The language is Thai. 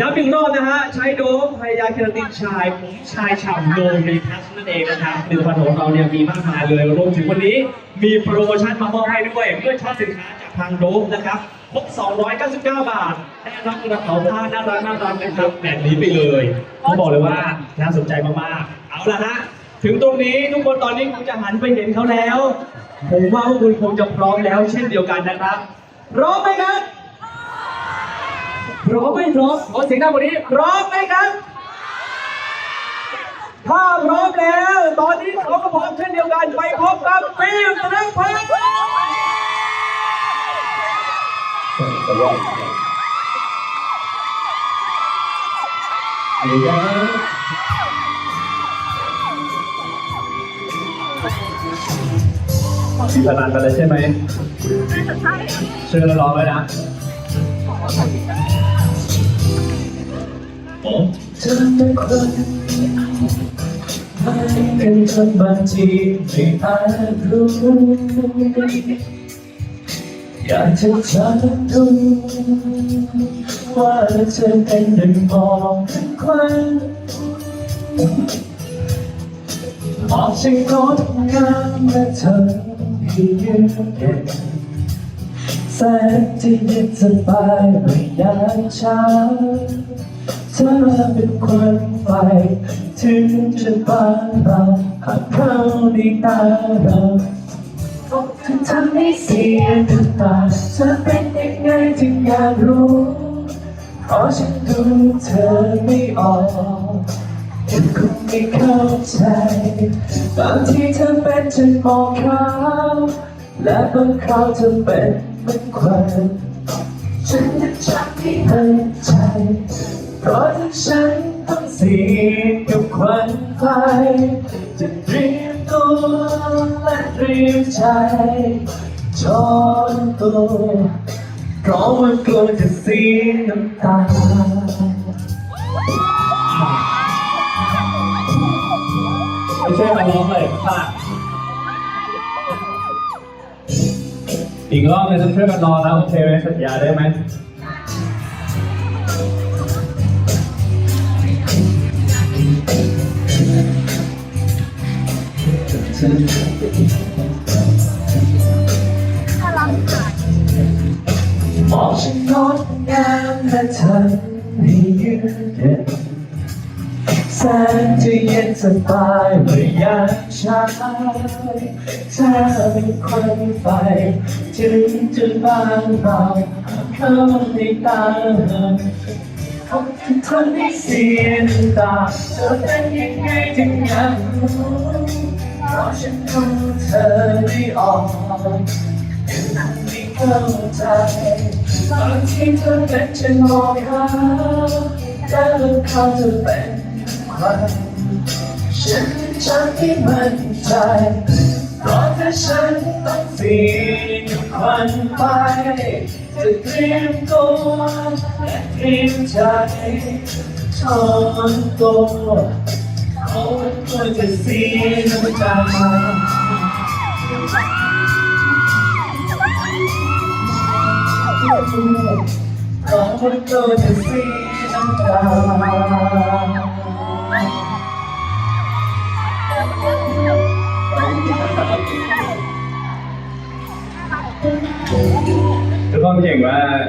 ย้ำอีกรอบนะฮะ ใช้โดมพยายาเคราตินชายผมชายฉ่ำโลมีพัสนั่นเองนะครับผลิตภัณฑ์ของเราเนี่ยมีมากมายเลยรวมถึงวันนี้มีโปรโมชั่นมามอบให้ด้วยเมื่อช็อปสินค้าจากทางโดมนะครับครบ299 บาทได้รับกระเป๋าผ้าน่ารักน่ารักนะครับแบบนี้ไปเลยต้องบอกเลยว่าน่าสนใจมากๆ เอาละฮะถึงตรงนี้ทุกคนตอนนี้คงจะหันไปเห็นเขาแล้ว ผมว่าพวกคุณคงจะพร้อมแล้วเช่นเดียวกันนะครับพร้อมไหมครับ พร้อมไม่พร้อมขอเสียงดังกว่านี้พร้อมไหมครับ ถ้าพร้อมแล้ว ตอนนี้เขาก็พร้อมเช่นเดียวกันไปพบกับฟิล์มธนพัฒน์มีพนันกันเลยใช่ไหมเชิญร้องเลยนะ เธอเป็นคนไม่เป็นคนบางทีไม่อาจรู้อยากจะถามดูว่าเธอเป็นหนึ่งมองเป็นควันมองฉันก็ทำงานและเธอที่ยืนเด่นแสงที่เย็นสบายไม่ยามเช้า เธอเป็นคนไฟถึงจะบานเราหากเข้าในตาเราเธอทำให้เสียน้ำตาเธอเป็นยังไงถึงอยากรู้เพราะฉันดูเธอไม่ออกยังคงไม่เข้าใจบางทีเธอเป็นฉันมองเขาและบางคราวเธอเป็นเหมือนควันฉันจะจับที่หันใจ เพราะถ้าฉันต้องเสียกับควันไฟจะเตรียมตัวและเตรียมใจจอนตัวเพราะว่ากลัวจะเสียน้ำตาไม่ช่วยมาร้องเลยค่ะอีกรอบเลยจะช่วยกันรอนะโอเคไหมสัญญาได้ไหม มองฉันงดงามและเธอให้ยืนเด่นแสงที่เย็นสบายเมื่อยามเช้าเธอเป็นควันไฟถึงจะบางเราเข้าในตาเขาที่ทำให้เสียน้ำตาเธอเป็นยังไงถึงยากรู้เพราะฉันดูเธอไม่ออกไม่เข้าใจบางทีเธอเป็นฉันมองเขาแต่เขาจะเป็นใครฉันจะไม่มั่นใจเพราะถ้าฉันต้องเสีย ควันไปจะเตรียมตัวและเตรียมใจทอนตัวเขาควรจะเสียน้ำตาขอให้เธอจะเสียน้ำตา ทุกคนเก่งมาก